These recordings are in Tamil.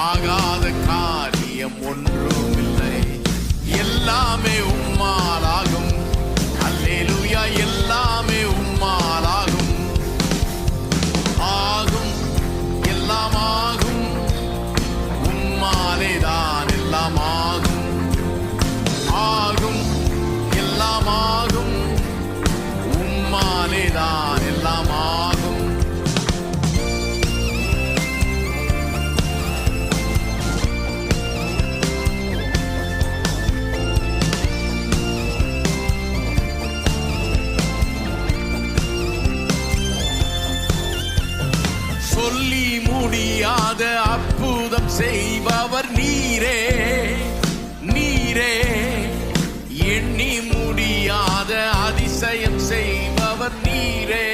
ஆகாத காரியம் ஒன்று முடியாத அற்புதம் செய்பவர் நீரே நீரே. எண்ணி முடியாத அதிசயம் செய்பவர் நீரே.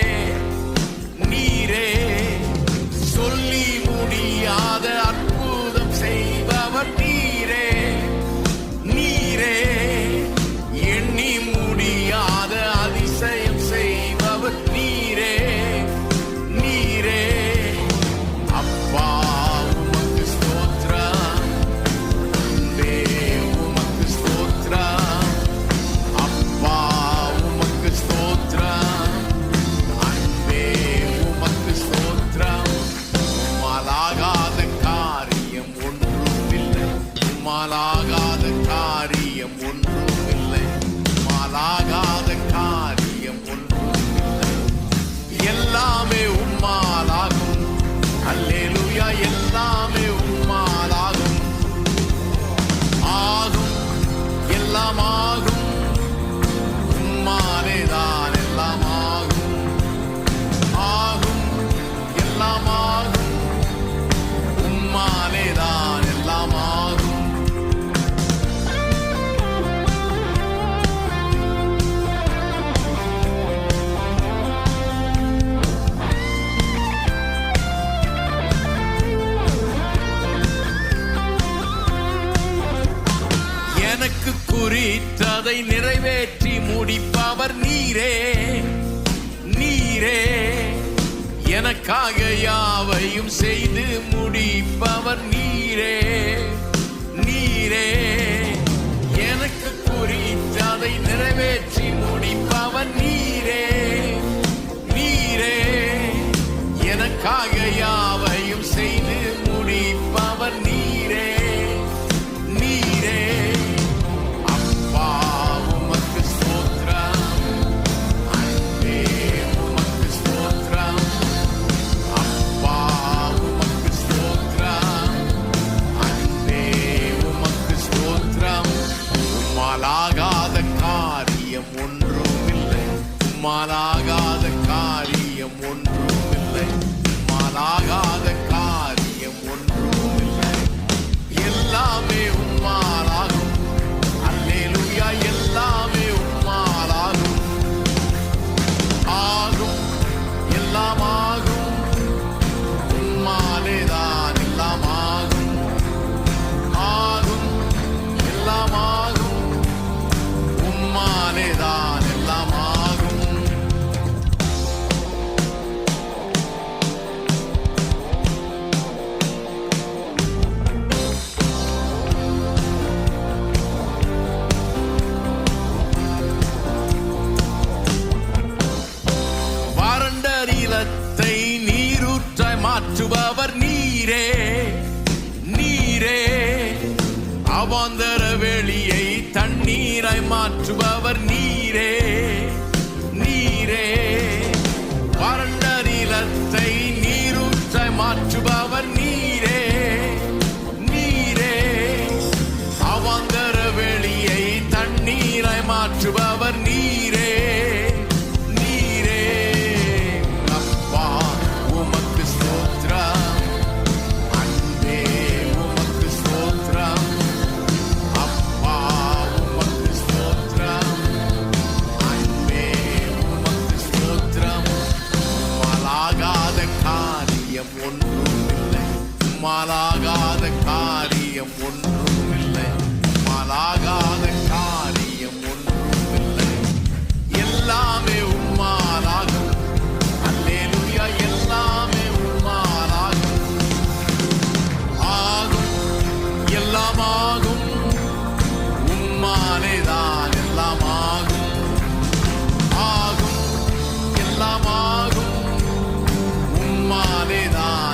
குறித்ததை நிறைவேற்றி முடிப்பவர் நீரே. நீரே. எனக்காக யாவையும் செய்து முடிப்பவர் நீரே. நீரே. எனக்கு குறித்ததை நிறைவேற்றி முடிப்பவர் நீரே. நீரே. எனக்காக மாலாகாத காரியம் ஒன்றும் இல்லை மாலாகாத மாற்றுபவர் நீரே நீரே. அவாந்தர வெளியை தண்ணீரை மாற்றுபவர் நீரே நீரே. வறண்ட நிலத்தை நீரூற்றாய் மாற்றுபவர் நீ Navidad.